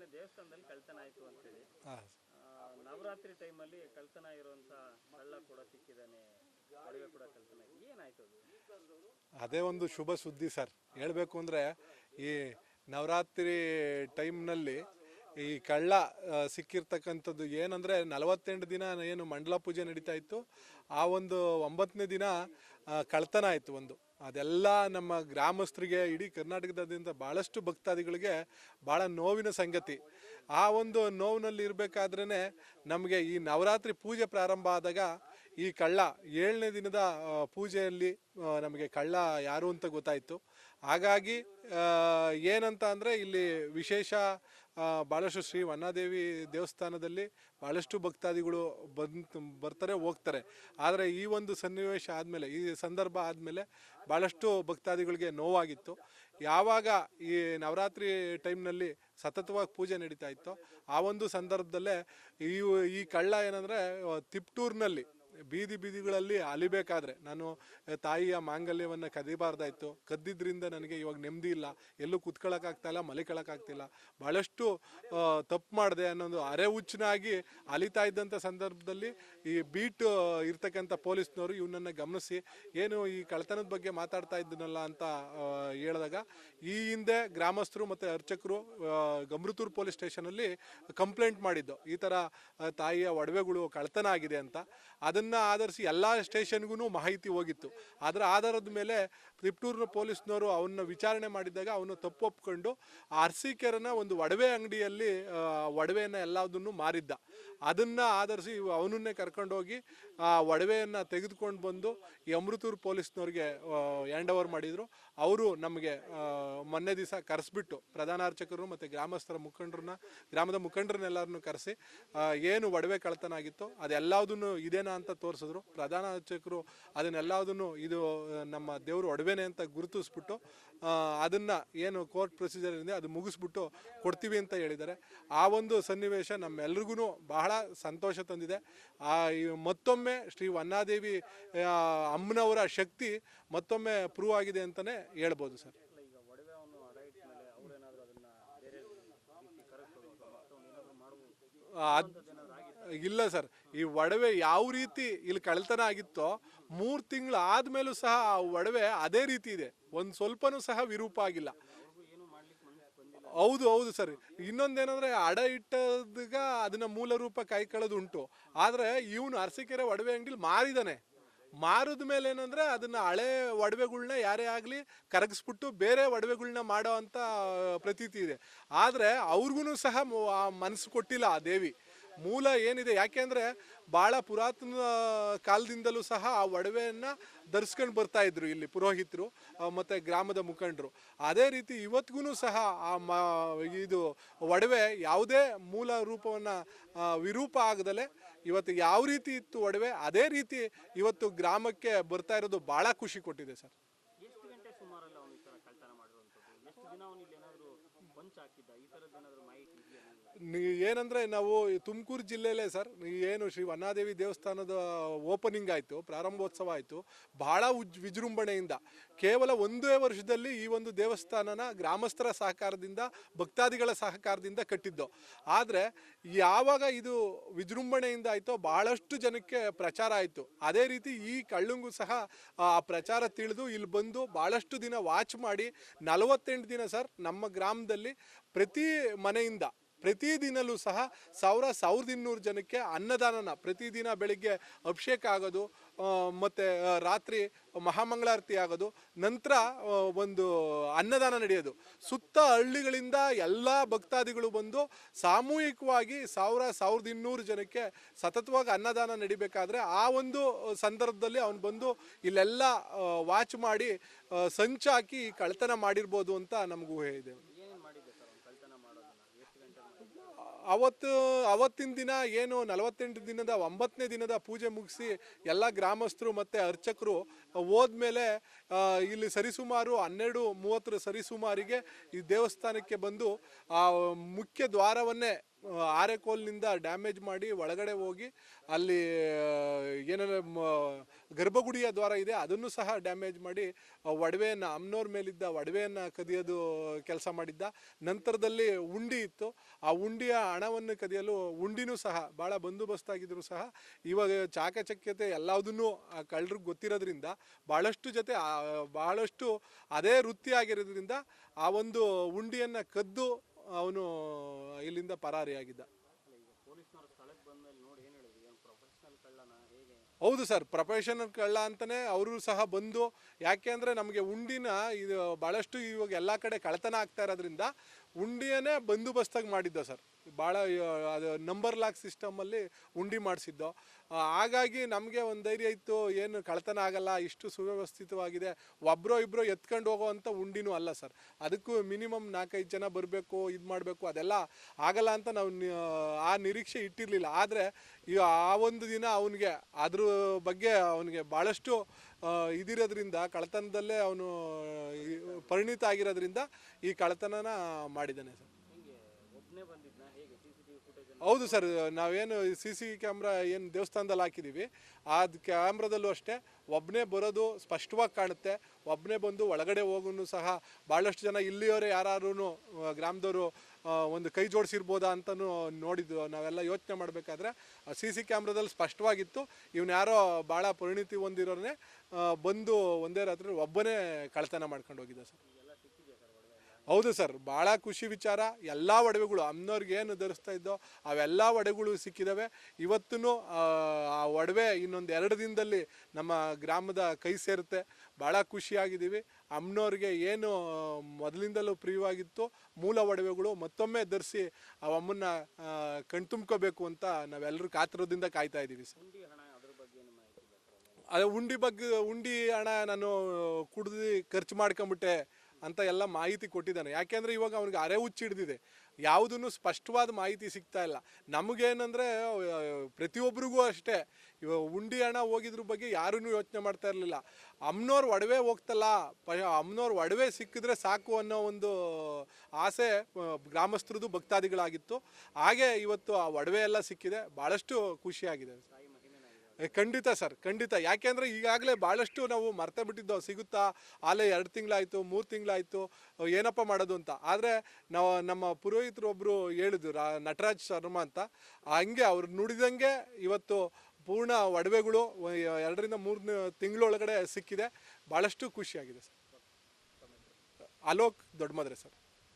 ಮೊನ್ನೆ ದೇವಸ್ಥಾನದಲ್ಲಿ ಕಳ್ತನ ಆಯ್ತು ಅಂತೇಳಿ. ನವರಾತ್ರಿ ಟೈಮಲ್ಲಿ ಕಳ್ತನ ಇರುವಂತ ಕಳ್ಳ ಕೂಡ ಸಿಕ್ಕಿದಾನೆ. ಅದೇ? ಒಂದು ಶುಭ ಸುದ್ದಿ ಸರ್. ಹೇಳಬೇಕು ಅಂದರೆ ಈ ನವರಾತ್ರಿ ಟೈಮ್ನಲ್ಲಿ ಈ ಕಳ್ಳ ಸಿಕ್ಕಿರ್ತಕ್ಕಂಥದ್ದು ಏನಂದರೆ ನಲವತ್ತೆಂಟು ದಿನ ಏನು ಮಂಡಲ ಪೂಜೆ ನಡೀತಾ ಇತ್ತು. ಆ ಒಂದು ಒಂಬತ್ತನೇ ದಿನ ಕಳ್ತನ ಆಯಿತು ಒಂದು. ಅದೆಲ್ಲ ನಮ್ಮ ಗ್ರಾಮಸ್ಥರಿಗೆ ಇಡೀ ಕರ್ನಾಟಕದಾದ್ಯಂತ ಭಾಳಷ್ಟು ಭಕ್ತಾದಿಗಳಿಗೆ ಭಾಳ ನೋವಿನ ಸಂಗತಿ. ಆ ಒಂದು ನೋವಿನಲ್ಲಿ ಇರಬೇಕಾದ್ರೇ ನಮಗೆ ಈ ನವರಾತ್ರಿ ಪೂಜೆ ಪ್ರಾರಂಭ ಆದಾಗ ಈ ಕಳ್ಳ ಏಳನೇ ದಿನದ ಪೂಜೆಯಲ್ಲಿ ನಮಗೆ ಕಳ್ಳ ಯಾರು ಅಂತ ಗೊತ್ತಾಯಿತು. ಹಾಗಾಗಿ ಏನಂತ ಅಂದರೆ ಇಲ್ಲಿ ವಿಶೇಷ ಭಾಳಷ್ಟು ಶ್ರೀ ವನ್ನಾದೇವಿ ದೇವಸ್ಥಾನದಲ್ಲಿ ಭಾಳಷ್ಟು ಭಕ್ತಾದಿಗಳು ಬಂದು ಬರ್ತಾರೆ, ಹೋಗ್ತಾರೆ. ಆದರೆ ಈ ಒಂದು ಸನ್ನಿವೇಶ ಆದಮೇಲೆ, ಈ ಸಂದರ್ಭ ಆದಮೇಲೆ ಭಾಳಷ್ಟು ಭಕ್ತಾದಿಗಳಿಗೆ ನೋವಾಗಿತ್ತು. ಯಾವಾಗ ಈ ನವರಾತ್ರಿ ಟೈಮ್ನಲ್ಲಿ ಸತತವಾಗಿ ಪೂಜೆ ನಡೀತಾ ಇತ್ತು, ಆ ಒಂದು ಸಂದರ್ಭದಲ್ಲೇ ಈ ಈ ಕಳ್ಳ ಏನಂದರೆ, ತಿಪ್ಟೂರಿನಲ್ಲಿ ಬೀದಿ ಬೀದಿಗಳಲ್ಲಿ ಅಲಿಬೇಕಾದ್ರೆ ನಾನು ತಾಯಿಯ ಮಾಂಗಲ್ಯವನ್ನು ಕದಿಬಾರ್ದಾಯ್ತು. ಕದ್ದಿದ್ರಿಂದ ನನಗೆ ಇವಾಗ ನೆಮ್ಮದಿ ಇಲ್ಲ. ಎಲ್ಲೂ ಕುತ್ಕೊಳ್ಳೋಕ್ಕಾಗ್ತಾ ಇಲ್ಲ ಮಲಿಕೊಳ್ಳೋಕ್ಕಾಗ್ತಿಲ್ಲ ಭಾಳಷ್ಟು ತಪ್ಪು ಮಾಡಿದೆ ಅನ್ನೋದು ಅರೆ ಹುಚ್ಚನಾಗಿ ಅಲಿತಾ ಇದ್ದಂಥ ಸಂದರ್ಭದಲ್ಲಿ ಈ ಬೀಟ್ ಇರ್ತಕ್ಕಂಥ ಪೊಲೀಸ್ನವರು ಇವನನ್ನು ಗಮನಿಸಿ, ಏನು ಈ ಕಳ್ತನದ ಬಗ್ಗೆ ಮಾತಾಡ್ತಾ ಇದ್ದನಲ್ಲ ಅಂತ ಹೇಳಿದಾಗ, ಈ ಹಿಂದೆ ಗ್ರಾಮಸ್ಥರು ಮತ್ತು ಅರ್ಚಕರು ಗಮೃತೂರು ಪೊಲೀಸ್ ಸ್ಟೇಷನಲ್ಲಿ ಕಂಪ್ಲೇಂಟ್ ಮಾಡಿದ್ದು. ಈ ಥರ ತಾಯಿಯ ಒಡವೆಗಳು ಕಳ್ತನ ಆಗಿದೆ ಅಂತ. ಅದನ್ನು ಆಧರಿಸಿ ಎಲ್ಲ ಸ್ಟೇಷನ್ಗೂ ಮಾಹಿತಿ ಹೋಗಿತ್ತು. ಅದರ ಆಧಾರದ ಮೇಲೆ ತ್ರಿಪ್ಟೂರ್ನ ಪೊಲೀಸ್ನವರು ಅವನ್ನ ವಿಚಾರಣೆ ಮಾಡಿದಾಗ ಅವನು ತಪ್ಪು ಒಪ್ಕೊಂಡು ಅರ್ಸಿಕೆರನ ಒಂದು ಒಡವೆ ಅಂಗಡಿಯಲ್ಲಿ ಒಡವೆಯನ್ನು ಎಲ್ಲದನ್ನು ಮಾರಿದ್ದ. ಅದನ್ನು ಆಧರಿಸಿ ಅವನನ್ನೇ ಕರ್ಕೊಂಡೋಗಿ, ಆ, ಒಡವೆಯನ್ನು ತೆಗೆದುಕೊಂಡು ಬಂದು ಈ ಅಮೃತೂರು ಪೊಲೀಸ್ನವ್ರಿಗೆ ಹ್ಯಾಂಡ್ ಓವರ್ ಮಾಡಿದರು. ಅವರು ನಮಗೆ ಮೊನ್ನೆ ದಿವಸ ಕರೆಸ್ಬಿಟ್ಟು ಪ್ರಧಾನ ಅರ್ಚಕರು ಮತ್ತು ಗ್ರಾಮಸ್ಥರ ಮುಖಂಡರನ್ನ, ಗ್ರಾಮದ ಮುಖಂಡರನ್ನೆಲ್ಲರನ್ನು ಕರೆಸಿ ಏನು ಒಡವೆ ಕಳ್ತನ ಆಗಿತ್ತು ಅದೆಲ್ಲದನ್ನು ಇದೇನಾ ಅಂತ ತೋರಿಸಿದ್ರು. ಪ್ರಧಾನ ಅರ್ಚಕರು ಅದನ್ನೆಲ್ಲದನ್ನು ಇದು ನಮ್ಮ ದೇವರು ಒಡವೆನೆ ಅಂತ ಗುರುತಿಸ್ಬಿಟ್ಟು ಅದನ್ನು ಏನು ಕೋರ್ಟ್ ಪ್ರೊಸೀಜರ್ ಇದೆ ಅದು ಮುಗಿಸ್ಬಿಟ್ಟು ಕೊಡ್ತೀವಿ ಅಂತ ಹೇಳಿದ್ದಾರೆ. ಆ ಒಂದು ಸನ್ನಿವೇಶ ನಮ್ಮೆಲ್ರಿಗೂ ಬಹಳ ಸಂತೋಷ ತಂದಿದೆ. ಆ ಮತ್ತೊಮ್ಮೆ ಶ್ರೀ ವನ್ನಾದೇವಿ ಅಮ್ಮನವರ ಶಕ್ತಿ ಮತ್ತೊಮ್ಮೆ ಪ್ರೂವ್ ಆಗಿದೆ ಅಂತಲೇ ಹೇಳ್ಬೋದು ಸರ್. ಇಲ್ಲ ಸರ್. ಈ ಒಡವೆ ಯಾವ ರೀತಿ ಇಲ್ಲಿ ಕಳ್ತನ ಆಗಿತ್ತೋ ಮೂರು ತಿಂಗಳು ಆದಮೇಲೂ ಸಹ ಆ ಒಡವೆ ಅದೇ ರೀತಿ ಇದೆ. ಒಂದು ಸ್ವಲ್ಪನೂ ಸಹ ವಿರೂಪ ಆಗಿಲ್ಲ. ಹೌದು ಹೌದು ಸರ್. ಇನ್ನೊಂದೇನಂದ್ರೆ ಅಡ ಇಟ್ಟದಾಗ ಅದನ್ನ ಮೂಲ ರೂಪ ಕೈ ಉಂಟು. ಆದ್ರೆ ಇವನು ಅರಸಿಕೆರೆ ಒಡವೆ ಅಂಗಡಿಲಿ ಮಾರಿದಾನೆ. ಮಾರಿದ ಮೇಲೆ ಏನಂದ್ರೆ ಅದನ್ನ ಹಳೆ ಒಡವೆಗಳನ್ನ ಯಾರೇ ಆಗಲಿ ಕರಗಿಸ್ಬಿಟ್ಟು ಬೇರೆ ಒಡವೆಗಳನ್ನ ಮಾಡೋ ಅಂತ ಪ್ರತೀತಿ ಇದೆ. ಆದರೆ ಅವ್ರಿಗೂ ಸಹ ಮನಸ್ಸು ಕೊಟ್ಟಿಲ್ಲ ಆ ದೇವಿ. ಮೂಲ ಏನಿದೆ? ಯಾಕೆಂದ್ರೆ ಭಾಳ ಪುರಾತನ ಕಾಲದಿಂದಲೂ ಸಹ ಆ ಒಡವೆಯನ್ನು ಧರಿಸ್ಕೊಂಡು ಬರ್ತಾ ಇದ್ರು ಇಲ್ಲಿ ಪುರೋಹಿತರು ಮತ್ತು ಗ್ರಾಮದ ಮುಖಂಡರು. ಅದೇ ರೀತಿ ಇವತ್ತಿಗೂ ಸಹ ಆ ಮ, ಇದು ಒಡವೆ ಯಾವುದೇ ಮೂಲ ರೂಪವನ್ನು ವಿರೂಪ ಆಗದಲೆ ಇವತ್ತು ಯಾವ ರೀತಿ ಇತ್ತು ಒಡವೆ? ಅದೇ ರೀತಿ ಇವತ್ತು ಗ್ರಾಮಕ್ಕೆ ಬರ್ತಾ ಇರೋದು ಭಾಳ ಖುಷಿ ಕೊಟ್ಟಿದೆ ಸರ್. ಈ ಥರದ್ದು ಏನಾದರೂ ಮಾಹಿತಿ ಏನಂದ್ರೆ ನಾವು ತುಮಕೂರು ಜಿಲ್ಲೆಯಲ್ಲೇ ಸರ್ ಏನು ಶ್ರೀ ವನ್ನಾದೇವಿ ದೇವಸ್ಥಾನದ ಓಪನಿಂಗ್ ಆಯಿತು, ಪ್ರಾರಂಭೋತ್ಸವ ಆಯಿತು, ಬಹಳ ಉಜ್ ವಿಜೃಂಭಣೆಯಿಂದ, ಕೇವಲ ಒಂದೇ ವರ್ಷದಲ್ಲಿ ಈ ಒಂದು ದೇವಸ್ಥಾನನ ಗ್ರಾಮಸ್ಥರ ಸಹಕಾರದಿಂದ, ಭಕ್ತಾದಿಗಳ ಸಹಕಾರದಿಂದ ಕಟ್ಟಿದ್ದು. ಆದರೆ ಯಾವಾಗ ಇದು ವಿಜೃಂಭಣೆಯಿಂದ ಆಯಿತೋ ಬಹಳಷ್ಟು ಜನಕ್ಕೆ ಪ್ರಚಾರ ಆಯಿತು. ಅದೇ ರೀತಿ ಈ ಕಳ್ಳುಂಗು ಸಹ ಆ ಪ್ರಚಾರ ತಿಳಿದು ಇಲ್ಲಿ ಬಂದು ಭಾಳಷ್ಟು ದಿನ ವಾಚ್ ಮಾಡಿ, ನಲವತ್ತೆಂಟು ದಿನ ಸರ್, ನಮ್ಮ ಗ್ರಾಮದಲ್ಲಿ ಪ್ರತಿ ಮನೆಯಿಂದ ಪ್ರತಿದಿನಲೂ ಸಹ ಸಾವಿರ ಸಾವಿರದ ಇನ್ನೂರು ಜನಕ್ಕೆ ಅನ್ನದಾನನ ಪ್ರತಿದಿನ ಬೆಳಿಗ್ಗೆ ಅಭಿಷೇಕ ಆಗೋದು ಮತ್ತು ರಾತ್ರಿ ಮಹಾಮಂಗಳಾರತಿ ಆಗೋದು, ನಂತರ ಒಂದು ಅನ್ನದಾನ ನಡೆಯೋದು. ಸುತ್ತ ಹಳ್ಳಿಗಳಿಂದ ಎಲ್ಲ ಭಕ್ತಾದಿಗಳು ಬಂದು ಸಾಮೂಹಿಕವಾಗಿ ಸಾವಿರ ಸಾವಿರದ ಇನ್ನೂರು ಜನಕ್ಕೆ ಸತತವಾಗಿ ಅನ್ನದಾನ ನಡಿಬೇಕಾದ್ರೆ ಆ ಒಂದು ಸಂದರ್ಭದಲ್ಲಿ ಅವನು ಬಂದು ಇಲ್ಲೆಲ್ಲ ವಾಚ್ ಮಾಡಿ ಸಂಚಾಕಿ ಕಳ್ತನ ಮಾಡಿರ್ಬೋದು ಅಂತ ನಮಗೂ ಇದೆ ಏನೇನು ಮಾಡಿದ್ದೆ ಸರ್ ಅವ್ನು ಕಳ್ತನ ಮಾಡೋದನ್ನ ಎಷ್ಟು ಗಂಟೆ ಮಾಡಿದ್ದ ಅವತ್ತು, ಅವತ್ತಿನ ದಿನ ಏನು ನಲವತ್ತೆಂಟು ದಿನದ ಒಂಬತ್ತನೇ ದಿನದ ಪೂಜೆ ಮುಗಿಸಿ ಎಲ್ಲ ಗ್ರಾಮಸ್ಥರು ಮತ್ತು ಅರ್ಚಕರು ಹೋದ್ಮೇಲೆ ಇಲ್ಲಿ ಸರಿಸುಮಾರು ಹನ್ನೆರಡು ಮೂವತ್ತರ ಸರಿಸುಮಾರಿಗೆ ಈ ದೇವಸ್ಥಾನಕ್ಕೆ ಬಂದು ಆ, ಮುಖ್ಯ ದ್ವಾರವನ್ನೇ ಆರೆಕೋಲ್ನಿಂದ ಡ್ಯಾಮೇಜ್ ಮಾಡಿ ಒಳಗಡೆ ಹೋಗಿ ಅಲ್ಲಿ ಏನಾರ ಗರ್ಭಗುಡಿಯ ದ್ವಾರ ಇದೆ, ಅದನ್ನು ಸಹ ಡ್ಯಾಮೇಜ್ ಮಾಡಿ ಒಡವೆಯನ್ನು, ಅಮ್ನೋರ್ ಮೇಲಿದ್ದ ಒಡವೆಯನ್ನು ಕದಿಯೋದು ಕೆಲಸ ಮಾಡಿದ್ದ. ನಂತರದಲ್ಲಿ ಉಂಡಿ ಇತ್ತು. ಆ ಉಂಡಿಯ ಹಣವನ್ನು ಕದಿಯಲು ಉಂಡಿನೂ ಸಹ ಭಾಳ ಬಂದೋಬಸ್ತಾಗಿದ್ರು ಸಹ. ಇವಾಗ ಚಾಕಚಕ್ಯತೆ ಎಲ್ಲದನ್ನೂ ಆ ಕಳ್ಳರಿಗೆ ಗೊತ್ತಿರೋದ್ರಿಂದ ಭಾಳಷ್ಟು ಜೊತೆ ಭಾಳಷ್ಟು ಅದೇ ವೃತ್ತಿ ಆಗಿರೋದ್ರಿಂದ ಆ ಒಂದು ಉಂಡಿಯನ್ನು ಕದ್ದು ಅವನು ಇಲ್ಲಿಂದ ಪರಾರಿಯಾಗಿದ್ದ ಹೌದು ಸರ್ ಪ್ರೊಫೆಷನಲ್ ಕಳ್ಳ ಅಂತಲೇ ಅವರು ಸಹ ಬಂದು, ಯಾಕೆ ಅಂದರೆ ನಮಗೆ ಉಂಡಿನ ಇದು ಭಾಳಷ್ಟು ಇವಾಗ ಎಲ್ಲ ಕಡೆ ಕಳ್ಳತನ ಆಗ್ತಾ ಇರೋದ್ರಿಂದ ಉಂಡಿಯನ್ನೇ ಬಂದೋಬಸ್ತಾಗಿ ಮಾಡಿದ್ದ ಸರ್. ಭಾಳ ಅದು ನಂಬರ್ ಲಾಕ್ ಸಿಸ್ಟಮಲ್ಲಿ ಉಂಡಿ ಮಾಡಿಸಿದ್ದು. ಹಾಗಾಗಿ ನಮಗೆ ಒಂದು ಧೈರ್ಯ ಇತ್ತು, ಏನು ಕಳತನ ಆಗಲ್ಲ, ಇಷ್ಟು ಸುವ್ಯವಸ್ಥಿತವಾಗಿದೆ ಒಬ್ಬರೋ ಇಬ್ಬರು ಎತ್ಕೊಂಡು ಹೋಗೋವಂಥ ಉಂಡಿನೂ ಅಲ್ಲ ಸರ್. ಅದಕ್ಕೂ ಮಿನಿಮಮ್ ನಾಲ್ಕೈದು ಜನ ಬರಬೇಕು, ಇದು ಮಾಡಬೇಕು, ಅದೆಲ್ಲ ಆಗಲ್ಲ ಅಂತ ನಾವು ಆ ನಿರೀಕ್ಷೆ ಇಟ್ಟಿರಲಿಲ್ಲ. ಆದರೆ ಆ ಒಂದು ದಿನ ಅವನಿಗೆ, ಅದ್ರ ಬಗ್ಗೆ ಅವನಿಗೆ ಭಾಳಷ್ಟು ಇದಿರೋದ್ರಿಂದ ಕಳ್ತನದಲ್ಲೇ ಅವನು ಪರಿಣಿತ ಆಗಿರೋದ್ರಿಂದ ಈ ಕಳತನನ ಮಾಡಿದ್ದಾನೆ ಸರ್ ಹೆಂಗೆ ಒಬ್ಬನೇ ಬಂದಿದ್ನ ಹೇಗೆ C C T V footage ಹೌದು ಸರ್, ನಾವೇನು ಸಿ ಸಿ ಕ್ಯಾಮ್ರಾ ಏನು ದೇವಸ್ಥಾನದಲ್ಲಿ ಹಾಕಿದ್ದೀವಿ ಆ ಕ್ಯಾಮ್ರಾದಲ್ಲೂ ಅಷ್ಟೇ ಒಬ್ಬನೇ ಬರೋದು ಸ್ಪಷ್ಟವಾಗಿ ಕಾಣುತ್ತೆ. ಒಬ್ಬನೇ ಬಂದು ಒಳಗಡೆ ಹೋಗೋನು ಸಹ ಭಾಳಷ್ಟು ಜನ ಇಲ್ಲಿಯವರೇ ಯಾರು ಗ್ರಾಮದವರು ಒಂದು ಕೈ ಜೋಡಿಸಿರ್ಬೋದಾ ಅಂತಲೂ ನೋಡಿದ್ದು, ನಾವೆಲ್ಲ ಯೋಚನೆ ಮಾಡಬೇಕಾದ್ರೆ ಸಿ ಸಿ ಕ್ಯಾಮ್ರಾದಲ್ಲಿ ಸ್ಪಷ್ಟವಾಗಿತ್ತು. ಇವನು ಯಾರೋ ಭಾಳ ಪರಿಣಿತಿ ಹೊಂದಿರೋನೇ ಬಂದು ಒಂದೇ ರಾತ್ರಿ ಒಬ್ಬನೇ ಕಳ್ತನ ಮಾಡ್ಕೊಂಡು ಹೋಗಿದ್ದ ಸರ್ ಎಲ್ಲ ಸಿಕ್ಕಿದೆಯಾ ಸರ್ ಒಡವೆ ಎಲ್ಲ ಹೌದು ಸರ್ ಭಾಳ ಖುಷಿ ವಿಚಾರ. ಎಲ್ಲ ಒಡವೆಗಳು ಅಮ್ಮನವ್ರಿಗೆ ಏನು ಧರಿಸ್ತಾ ಇದ್ದೋ ಅವೆಲ್ಲ ಒಡವೆಗಳು ಸಿಕ್ಕಿದ್ದಾವೆ ಇವತ್ತೂ ಆ ಒಡವೆ ಇನ್ನೊಂದು ಎರಡು ದಿನದಲ್ಲಿ ನಮ್ಮ ಗ್ರಾಮದ ಕೈ ಸೇರುತ್ತೆ. ಭಾಳ ಖುಷಿಯಾಗಿದ್ದೀವಿ. ಅಮ್ಮನವ್ರಿಗೆ ಏನು ಮೊದಲಿಂದಲೂ ಪ್ರಿಯವಾಗಿತ್ತು. ಮೂಲ ಒಡವೆಗಳು ಮತ್ತೊಮ್ಮೆ ಧರಿಸಿ ಆ ಅಮ್ಮನ್ನ ಕಣ್ತುಂಬ್ಕೋಬೇಕು ಅಂತ ನಾವೆಲ್ಲರೂ ಕಾತರದಿಂದ ಕಾಯ್ತಾ ಇದ್ದೀವಿ ಸರ್. ಅದೇ ಉಂಡಿ ಬಗ್ಗೆ ಉಂಡಿ ಹಣ ನಾನು ಕುಡ್ದು ಖರ್ಚು ಮಾಡ್ಕೊಂಬಿಟ್ಟೆ ಅಂತ ಎಲ್ಲ ಮಾಹಿತಿ ಕೊಟ್ಟಿದ್ದಾನೆ. ಯಾಕೆಂದ್ರೆ ಇವಾಗ ಅವನಿಗೆ ಅರೆ ಹುಚ್ಚಿಡ್ದಿದೆ ಯಾವುದನ್ನು ಸ್ಪಷ್ಟವಾದ ಮಾಹಿತಿ ಸಿಗ್ತಾ ಇಲ್ಲ. ನಮಗೇನಂದ್ರೆ ಪ್ರತಿಯೊಬ್ಬರಿಗೂ ಅಷ್ಟೇ. ಇವಾಗ ಉಂಡಿ ಹಣ ಹೋಗಿದ್ರ ಬಗ್ಗೆ ಯಾರೂ ಯೋಚನೆ ಮಾಡ್ತಾ ಇರಲಿಲ್ಲ. ಅಮ್ಮನವ್ರ ಒಡವೆ ಹೋಗ್ತಲ್ಲ, ಪ ಅಮ್ಮನವ್ರ ಒಡವೆ ಸಿಕ್ಕಿದ್ರೆ ಸಾಕು ಅನ್ನೋ ಒಂದು ಆಸೆ ಗ್ರಾಮಸ್ಥರದ್ದು ಭಕ್ತಾದಿಗಳಾಗಿತ್ತು. ಹಾಗೆ ಇವತ್ತು ಆ ಒಡವೆ ಎಲ್ಲ ಸಿಕ್ಕಿದೆ. ಭಾಳಷ್ಟು ಖುಷಿಯಾಗಿದೆ. ಖಂಡಿತ ಸರ್, ಖಂಡಿತ. ಯಾಕೆಂದ್ರೆ ಈಗಾಗಲೇ ಭಾಳಷ್ಟು ನಾವು ಮರ್ತೆ ಬಿಟ್ಟಿದ್ದೋ, ಸಿಗುತ್ತಾ? ಆಲೇ ಎರಡು ತಿಂಗಳಾಯ್ತು, ಮೂರು ತಿಂಗಳಾಯಿತು ಏನಪ್ಪ ಮಾಡೋದು ಅಂತ. ಆದರೆ ನಾವು ನಮ್ಮ ಪುರೋಹಿತರು ಒಬ್ಬರು ಹೇಳಿದ್ರು, ರಾ, ನಟರಾಜ್ ಶರ್ಮಾ ಅಂತ. ಹಂಗೆ ಅವ್ರು ನುಡಿದಂಗೆ ಇವತ್ತು ಪೂರ್ಣ ಒಡವೆಗಳು ಎರಡರಿಂದ ಮೂರು ತಿಂಗಳೊಳಗಡೆ ಸಿಕ್ಕಿದೆ. ಭಾಳಷ್ಟು ಖುಷಿಯಾಗಿದೆ ಸರ್. ಅಲೋಕ್ ದೊಡ್ಡ ಮದ್ರೆ ಸರ್.